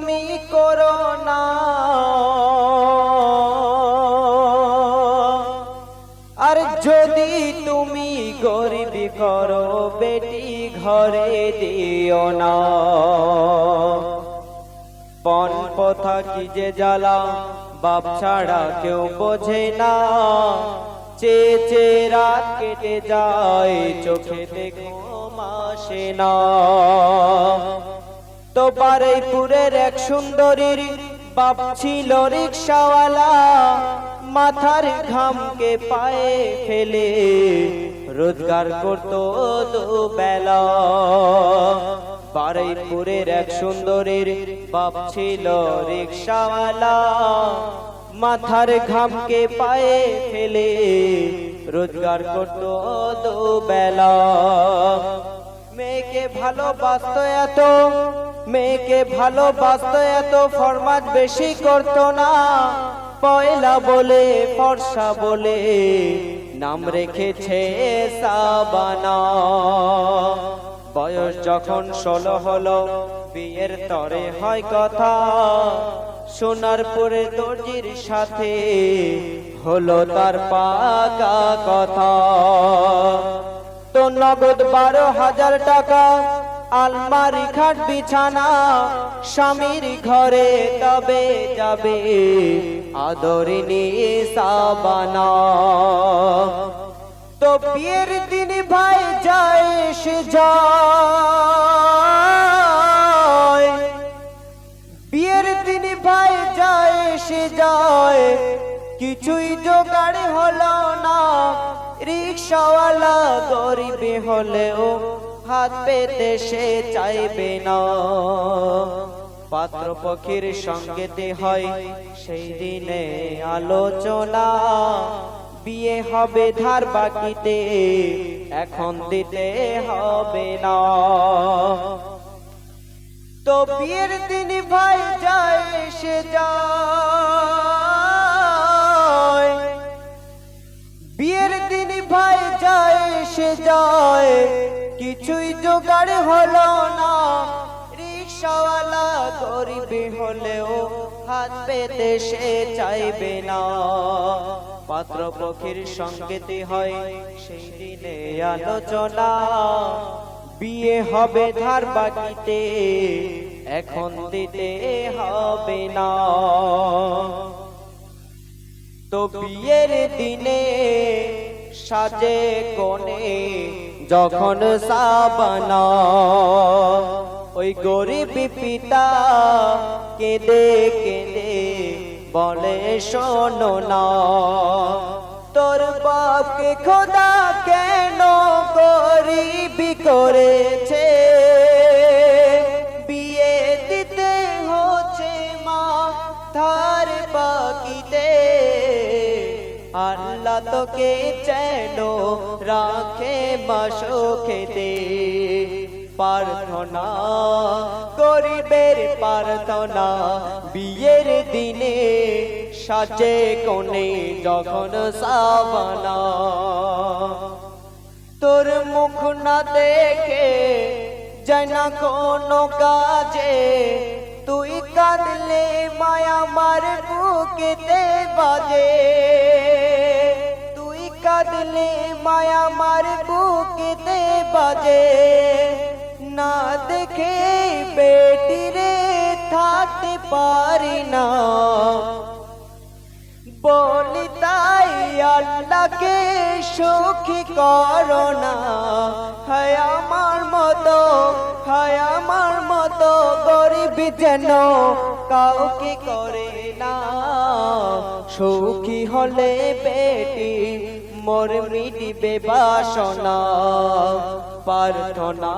তুমি করো না। আর যদি তুমি গরিবি করো, বেটি ঘরে দিও না। পন পথা কি যে জ্বালা, বাপ ছাড়া কেউ বোঝে না। চে চে রাত কেটে যায়, চোখে দেখো মাসে না তো বারুইপুরের এক সুন্দরীর বাপ ছিল রিক্সাওয়ালা, মাথার ঘামকে পায়ে ফেলে। রোজগার করতো দুবেলা। বারুইপুরের এক সুন্দরীর বাপ ছিল রিক্সাওয়ালা, মাথার ঘামকে পায়ে ফেলে। রোজগার করতো দুবেলা। মেয়েকে ভালোবাসত এত মেয়েকে ভালোবাসত এত ফরমাজ বেশি করতো না। পয়লা বলে, ফর্সা বলে, নাম রেখেছে সাবানা। বয়স যখন ষোলো হলো, বিয়ের তরে হয় কথা। সোনার পরে দর্জির সাথে হলো তার পাকা কথা। তো নগদ বারো হাজার টাকা আলমারি খাট, বিছানা, স্বামীর ঘরে তবে যাবে আদরিনী সাবানা। তো বিয়ের দিন ভাই যায়, সে যায়। বিয়ের দিন ভাই যায়, সে যায়। কিছুই জোগাড় হলো না, রিক্সাওয়ালা গরিবে হলেও হাত পেতে সে চাইবে না। পাত্র পক্ষীর সঙ্গেতে হয় সেই দিনে আলোচনা। বিয়ে হবে ধার বাকিতে, এখন দিতে হবে না। তো বিয়ের দিন ভাই যায়, সে যায়। বিয়ের দিন ভাই যায়, সে যায়। জোগাড় হলো না। রিক্সাওয়ালা গরিবি হলেও হাত পেতে সে চাইবে না। পাত্র পক্ষীর সঙ্গেতে হয় সেই দিনে আলোচনা। বিয়ে হবে ধার বাকিতে এখন দিতে হবে না। তো বিয়ের দিনে সাজে কোণে যখন সাবানা, ওই গরিব পিতা কেঁদে কেঁদে বলে, শোনো না, তোর বাপকে খোদা কেন গরিবি করেছে? তোকে যেন রাখে মাসো খেতে প্রার্থনা গরিবের প্রার্থনা, বিয়ের দিনে সাজে কোণে যখন সাবানা। তোর মুখ না দেখে জানা কোনো কাজে, তুই কাঁদলে মায়া মার বুকেতে বাজে। কাঁদলে মায়া মার বুকেতে বাজে। না দেখে বেটিরে থাকতে পারি না। বলি তাই আল্লাহকে সুখী করো না। হায় আমার মতো, হায় আমার মতো গরিব যেন কাউকে করে না। সুখী হলে বেটি মোর মিটিবে বাসনা, প্রার্থনা।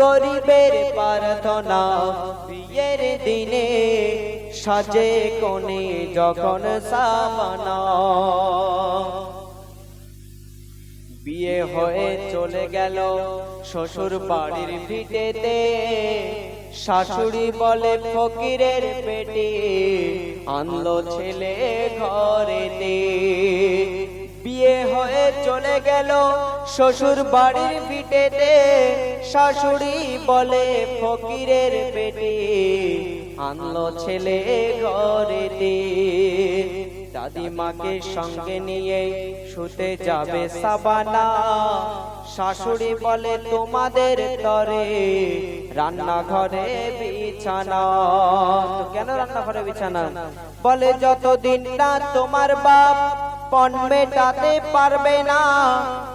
গরিবের প্রার্থনা, বিয়ের দিনে সাজে কোণে যখন সাবানা। বিয়ে হয়ে চলে গেল শ্বশুর বাড়ির ভিটেতে। শাশুড়ি বলে, ফকিরের পেটে আনলো ছেলে ঘরেতে। হয়ে চলে গেল শ্বশুর বাড়ির ভিটেতে শাশুড়ি বলে, ফকিরের পেটে আনলো ছেলে ঘরেতে। দাদিমাকে সঙ্গে নিয়ে শুতে যাবে সাবানা। শাশুড়ি বলে, তোমাদের তরে রান্নাঘরে বিছানা। তো কেন রান্নাঘরে বিছানা? বলে, যতদিন না তোমার বাপ পণ মেটাতে পারবে না।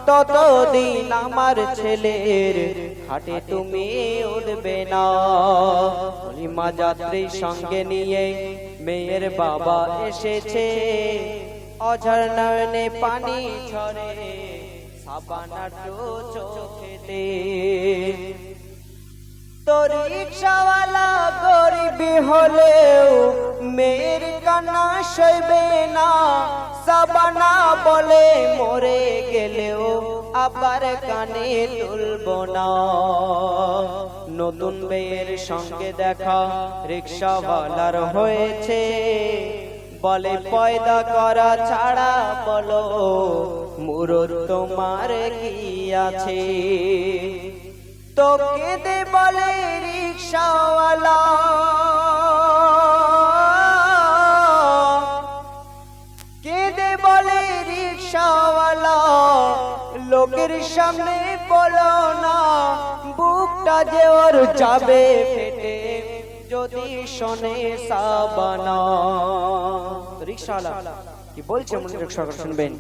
ততদিন আমার ছেলের হাটে তুমি উঠবে না। হলিমা যাত্রীর সঙ্গে নিয়ে মেয়ের বাবা এসেছে। অঝর পানি ঝরে, সাবানার চোখেতে। রিক্সাওয়ালা গরিবি হলেও মেয়ের কান্না সইবে না। সাবানা বলে মরে গেলেও আবার কানে তুলব না। নতুন মেয়ের সঙ্গে দেখা রিক্সাওয়ালার হয়েছে। বলে পয়দা করা ছাড়া বলো মুরত তোমার কি আছে? তো কেঁদে বলে রিক্সাওয়ালা। রিক্সাওয়ালা লোকের সামনে বলো না, বুকটা যে ওর যাবে ফেটে, যদি শোনে সাবানা। রিক্সাওয়ালা কি বলছে মনোযোগ সহকারে শুনবেন?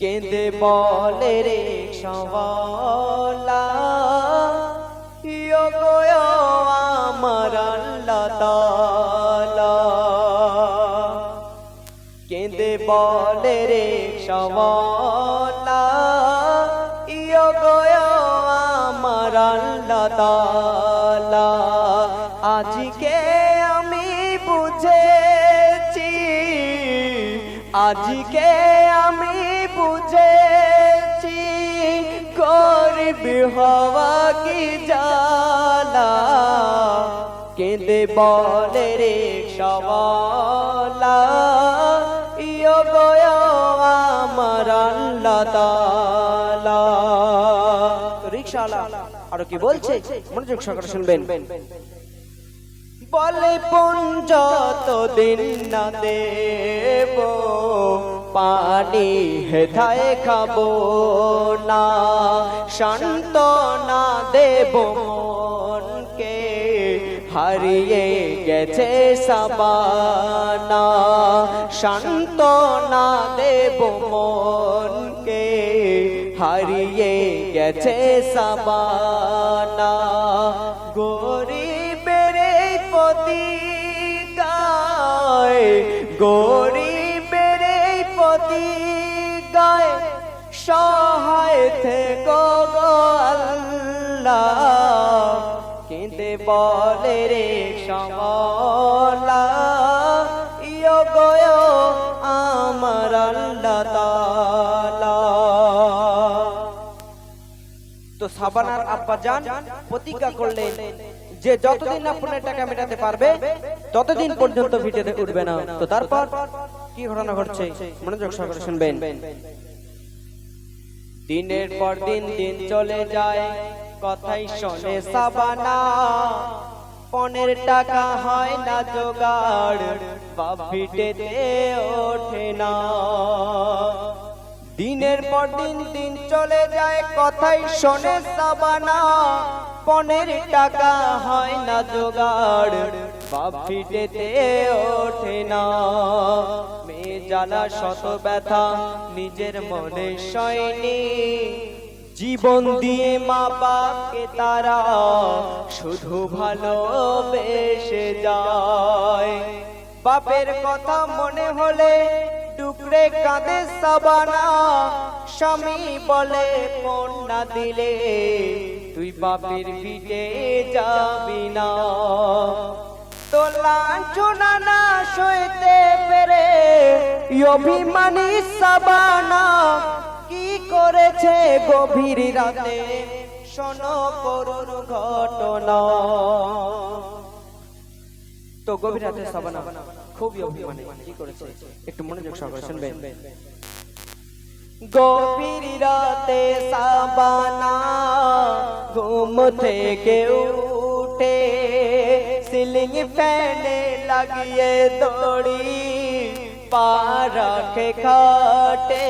কেঁদে বলে রে সওয়ালা ইয়ো গো আমার আল্লাহ বলে রে সওয়ালা ইয়ো গো আমার আল্লাহ আজকে আমি বুঝেছি, আজকে আমি বুঝেছি, গরিব হওয়া কি জালা কেঁদে বলে রে সওয়ালা গয় আমার কি বলছে? মনোযোগ শুনবেন। বলে পুঞ্জ দিন না দেব, পানি হেথায় খাব না। শান্ত না দেব হারিয়ে গেছে সাবানা। শান্ত না দেব মনকে, হারিয়ে গেছে সাবানা। গরিবের প্রতি গায় এই প্রতি গায় সহায় থেকো গো আল্লাহ। বলে রে সমলা। ইয়ো গয় আমার তো সাবানার আব্বা যান প্রতিজ্ঞা করলেন যে যতদিন না ফোনের টাকা মেটাতে পারবে, ততদিন পর্যন্ত ভিডিওতে উঠবে না। তো তারপর কি ঘটনা ঘটছে? মনোযোগ সহকারে শুনবেন। দিনের পর দিন দিন চলে যায় কথাই শোনে সাবানা। পনেরো টাকা হয় না জোগাড় বাপ ভিটেতে ওঠে না। দিনের পর দিন দিন চলে যায় কথাই শোনে সাবানা। পনেরো টাকা হয় না জোগাড় বাপ ফিটেতে ওঠে না। মেয়ে জ্বালা শত ব্যথা নিজের মনে সয়নি। জীবন দিয়ে মা বাপকে তারা শুধু ভালোবেসে যায়। বাপের কথা মনে হলে টুকরে কাঁদে সাবানা, স্বামী বলে না দিলে, তুই বাপের ভিটে যাবি না। তো না সইতে পেরে অভিমানী সাবানা করেছে গভীর রাতে। শোনো করুণ ঘটনা। তো গভীর রাতে সাবানা, খুবই অভিমানী। কি করেছে? একটু মনোযোগ সহকারে শুনবেন গভীর রাতে সাবানা, ঘুম থেকে উঠে সিলিং ফ্যানে লাগিয়ে দড়ি পা রাখে খাটে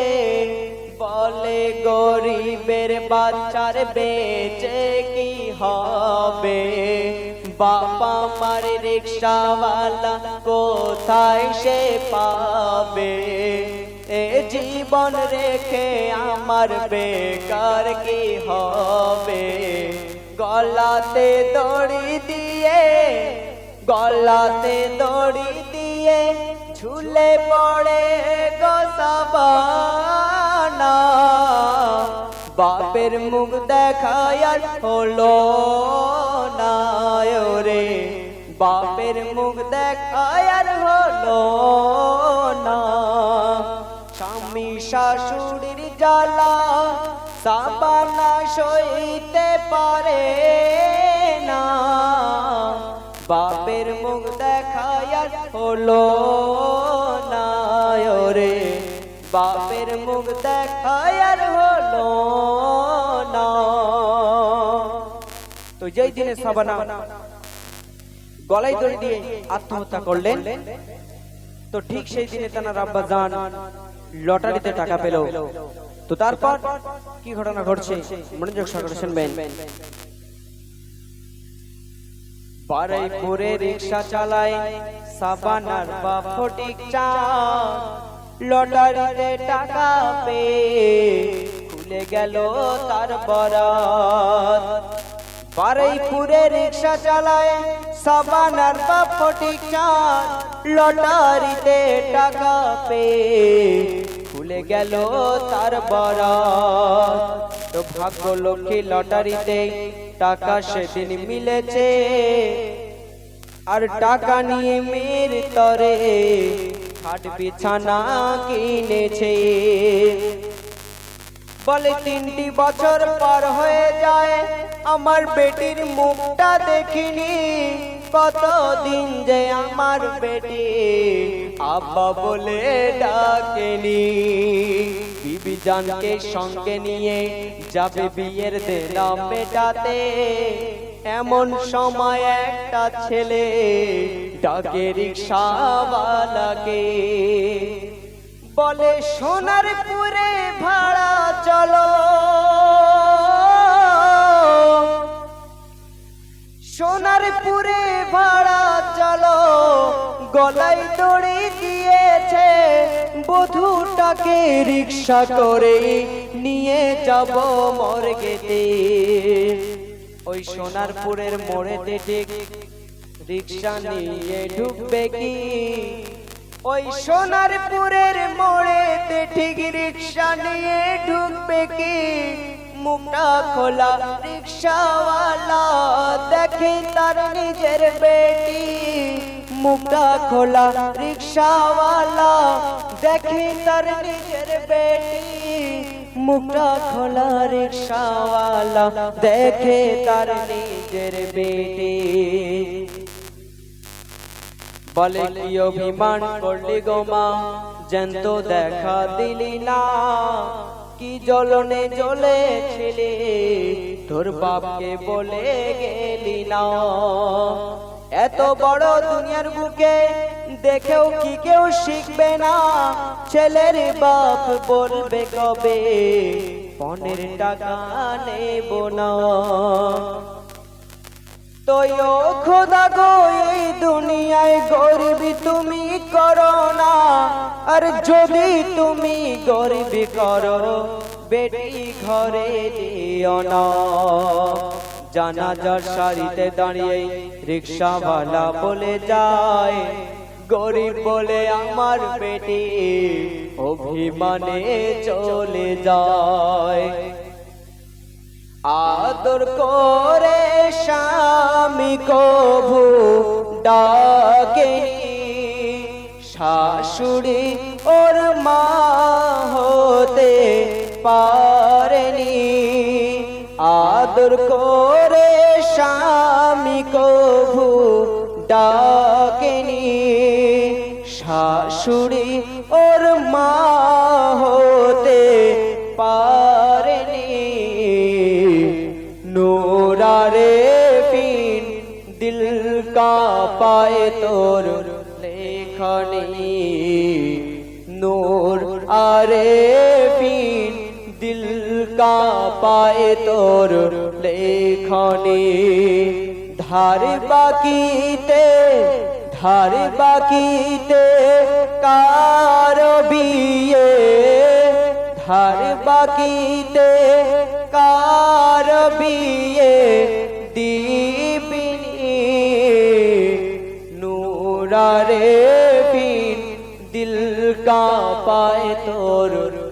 বলে, গরিবের বাচ্চার বেঁচে কি হবে? বাবা মার রিক্সাওয়ালা কোথায় সে পাবে? এ জীবন রেখে আমার বেকার কি হবে? গলাতে দড়ি দিয়ে, গলাতে দড়ি দিয়ে ঝুলে পড়ে গোসাবানা বাপের মুখ দেখায় হলো না রে বাপের মুখ দেখায় হলো না। স্বামী শাশুড়ির জ্বালা সাবানা সইতে পারে না। বাপের মুখ দেখায় হলো না রে বাপের মুখ দেখায় হলো না। তো যেই দিনে সাবানা গলায় দড়ি দিয়ে আত্মহত্যা করলেন, তো ঠিক সেই দিনে তার আব্বা জান লটারিতে টাকা পেল। তো তারপর কি ঘটনা ঘটছে? মনোযোগ সহকারে শুনবেন। বারাই করে রিক্সা চালায় সাবানার বা ফটিক চা। লটারিতে টাকা পেয়ে খুলে গেল তার বরাত। বারাইপুরে রিক্সা চালায় সাবানার বা ফটিক চা লটারিতে টাকা পেয়ে খুলে গেল তার বরাত। তো ভাগ্য লক্ষ্মী লটারিতে টাকা সেদিন মিলেছে। আর টাকা নিয়ে মেয়ের তরে খাট বিছানা কিনেছে। বলে তিনটি বছর পার হয়ে যায়, আমার বেটির মুখটা দেখিনি। কতদিন যে আমার বেটি আব্বা বলে ডাকেনি। বিবি জানকে সঙ্গে নিয়ে যাবে বিয়ের দেনা মেটাতে। এমন সময় একটা ছেলে ডাকে রিক্সাওয়ালাকে। বলে সোনার পুরে ভাড়া চলো। সোনার পুরে ভাড়া চলো। গলায় দড়ি দিয়েছে বধুটাকে, রিক্সা করে নিয়ে যাব মর্গেতে ওই সোনারপুরের মোড়েতে ঠিক রিক্সা নিয়ে ঢুকবে কি? ওই সোনারপুরের মোড়েতে ঠিক রিক্সা নিয়ে ঢুকবে কি? মুখটা খোলা রিক্সাওয়ালা দেখে তার নিজের বেটি। মুখটা খোলা রিক্সাওয়ালা দেখে তার নিজের বেটি। মুখটা খোলা রিক্সাওয়ালা দেখে তার নিজের বেটি। বলে কি অভিমান করলি গো মা? জ্যান্ত দেখা দিলি না। কি জ্বলনে জ্বলে ছেলে তোর বাপকে বলে গেলি না। এত বড় দুনিয়ার বুকে দেখেও কি কেউ শিখবে না? ছেলের বাপ বলবে কবে? পনেরো টাকা নেব না। তোয় খোদা গো, এই দুনিয়ায় গরিবি তুমি করো না। আর যদি তুমি গরিবি করো, বেটি ঘরে দিও না। জানাজার সারিতে দাঁড়িয়ে রিক্সাওয়ালা বলে যায়, গরিব বলে আমার বেটি অভিমানে চলে যায়। আদর করে স্বামী কভু ডাকেনি শাশুড়ি ওর মা হতে পারেনি। আদর করে স্বামী কভু ডাকেনি, শাশুড়ি নূর আরে পিন দিল কা পায় তোর লেখনি। ধার বাকিতে ধার বাকিতে কার বিয়ে? ধার বাকিতে কার বিয়ে? দিবিনি, নূরারে বিন দিল কা পায় তোর